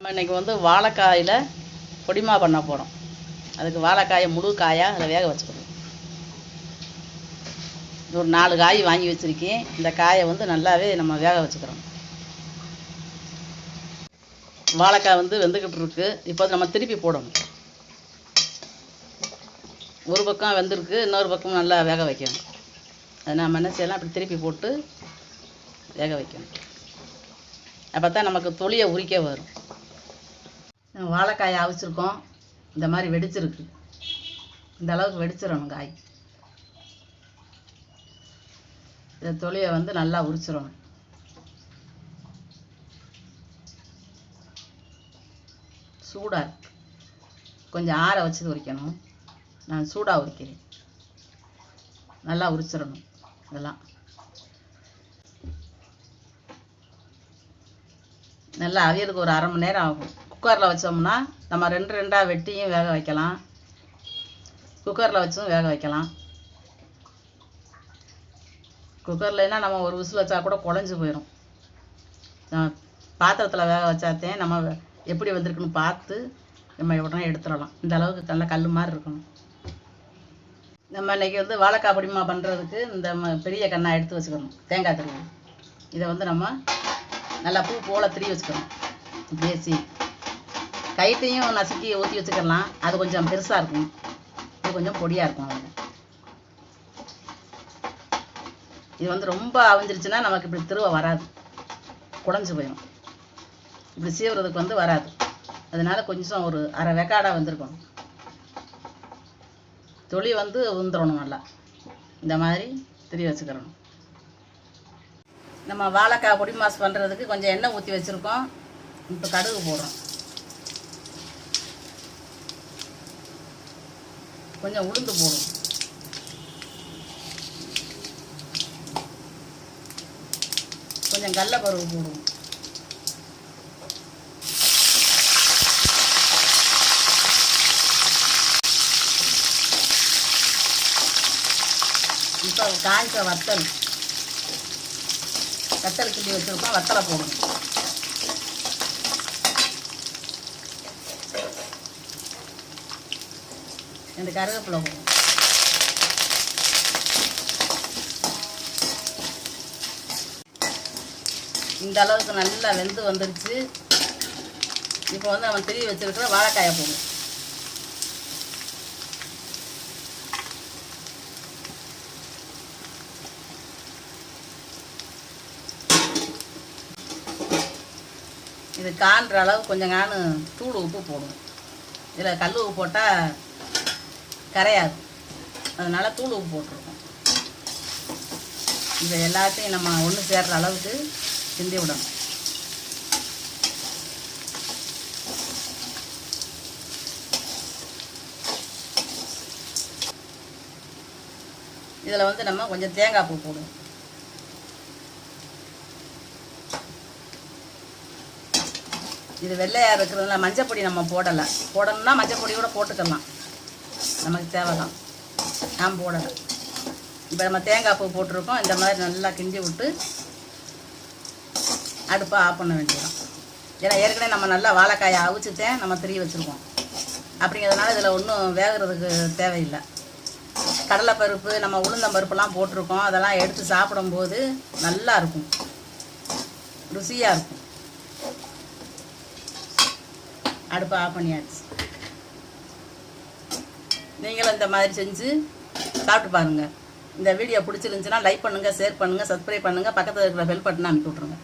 நம்ம இன்றைக்கி வந்து வாழைக்காயில் பொடிமா பண்ண போகிறோம் அதுக்கு வாழைக்காயை முழு காயாக அதில் வேக வச்சுக்கணும். ஒரு நாலு காய் வாங்கி வச்சுருக்கேன். இந்த காயை வந்து நல்லாவே நம்ம வேக வச்சுக்கிறோம். வாழைக்காய் வந்து வெந்துக்கிட்டு இருக்கு. இப்போ நம்ம திருப்பி போடணும். ஒரு பக்கம் வெந்திருக்கு இன்னொரு பக்கம் நல்லா வேக வைக்கணும். அதை நம்ம என்ன செய்யலாம்? அப்படி திருப்பி போட்டு வேக வைக்கணும். அப்போ தான் நமக்கு தொலியை உரிக்க வரும். வாழைக்காயை அவிச்சிருக்கோம். இந்த மாதிரி வெடிச்சிருக்கு. இந்த அளவுக்கு வெடிச்சிடணும் காய். இந்த தொலியை வந்து நல்லா உரிச்சிடணும் சூடாக இருக்கு. கொஞ்சம் ஆற வச்சு உரிக்கணும். நான் சூடாக உரிக்கிறேன். நல்லா உரிச்சிடணும் இதெல்லாம். நல்லா அவியறதுக்கு ஒரு அரை மணி நேரம் ஆகும். குக்கரில் வச்சோம்னா நம்ம ரெண்டு ரெண்டாக வெட்டியும் வேக வைக்கலாம். குக்கரில் வச்சும் வேக வைக்கலாம். குக்கர்லனா நம்ம ஒரு விசில் வச்சா கூட குழஞ்சி போயிடும் பாத்திரத்தில் வேக வச்சாத்தே நம்ம எப்படி வந்திருக்குன்னு பார்த்து நம்ம உடனே எடுத்துடலாம். இந்த அளவுக்கு நல்ல கல் மாதிரி இருக்கணும். நம்ம இன்றைக்கி வந்து வாழைக்காய் பொடிமா பண்ணுறதுக்கு இந்த ம- பெரிய கண்ணா எடுத்து வச்சுக்கணும். தேங்காய் திருவி இதை வந்து நம்ம நல்லா பூ போல் திரி வச்சுக்கணும். தேசி. சீ நசுக்கி ஊற்றி வச்சுக்கலாம் அது கொஞ்சம் பெருசாக இருக்கும். இது கொஞ்சம் பொடியாக இருக்கும் அதில் இது வந்து ரொம்ப அவிஞ்சிருச்சுன்னா நமக்கு இப்படி திருவ வராது. குடஞ்சி போயிடும் இப்படி சீவுறதுக்கு வந்து வராது. அதனால கொஞ்சம் ஒரு அரை வெக்காடாக வந்திருக்கும் தொளி வந்து உந்துடணும் நல்லா. இந்த மாதிரி திரி வச்சுக்கிறணும் நம்ம வாழைக்காய் பொடி மாஸ் பண்ணுறதுக்கு கொஞ்சம் எண்ணெய் ஊற்றி வச்சுருக்கோம். இப்போ கடுகு போடுறோம். கொஞ்சம் உளுந்து போடும். கொஞ்சம் கடலப்பருப்பு போடுவோம் இப்போ காய்ச்ச வத்தல். வத்தல் கிண்டி வச்சுருக்கோம் வத்தலை போடணும். ரெண்டு கருவேப்பிலை போகும் இந்த அளவுக்கு நல்லா வெந்து வந்துருச்சு. இப்போ வந்து நம்ம திரி வச்சிருக்கிற வாழைக்காயை போகும் இது காண்ற அளவு கொஞ்சம் காணு தூள் உப்பு போடணும். இதில் கல் உப்பு போட்டால் கரையாது. அதனால் தூள் உப்பு போட்டிருக்கோம். இதை எல்லாத்தையும் நம்ம ஒன்று சேர்ற அளவுக்கு சிந்தி விடணும். இதில் வந்து நம்ம கொஞ்சம் தேங்காய் பூ போடுவோம். இது வெள்ளையாக இருக்கிறதுல மஞ்சப்பொடி நம்ம போடலை. போடணும்னா மஞ்சள் கூட போட்டுக்கலாம். நமக்கு தேவைதான். நாம் போடலை. இப்போ நம்ம தேங்காய் பூ போட்டிருக்கோம். இந்த மாதிரி நல்லா கிண்டி விட்டு அடுப்பை ஆஃப் பண்ண வேண்டியதான் ஏன்னா ஏற்கனவே நம்ம நல்லா வாழைக்காயை அவிச்சுட்டேன் நம்ம திரி வச்சுருக்கோம். அப்படிங்கிறதுனால இதில் ஒன்றும் வேகிறதுக்கு தேவையில்லை. கடலைப்பருப்பு நம்ம உளுந்தம்பருப்புலாம் போட்டிருக்கோம். அதெல்லாம் எடுத்து சாப்பிடும்போது நல்லா இருக்கும். ருசியாக இருக்கும். அடுப்பை ஆஃப் பண்ணியாச்சு. நீங்களும் இந்த மாதிரி செஞ்சு சாப்பிட்டு பாருங்கள் இந்த வீடியோ பிடிச்சிருந்துச்சுன்னா லைக் பண்ணுங்கள் ஷேர் பண்ணுங்கள் சப்ஸ்கிரைப் பண்ணுங்கள் பக்கத்தில் இருக்கிற பெல் பட்டனை அனுப்பி விட்ருங்க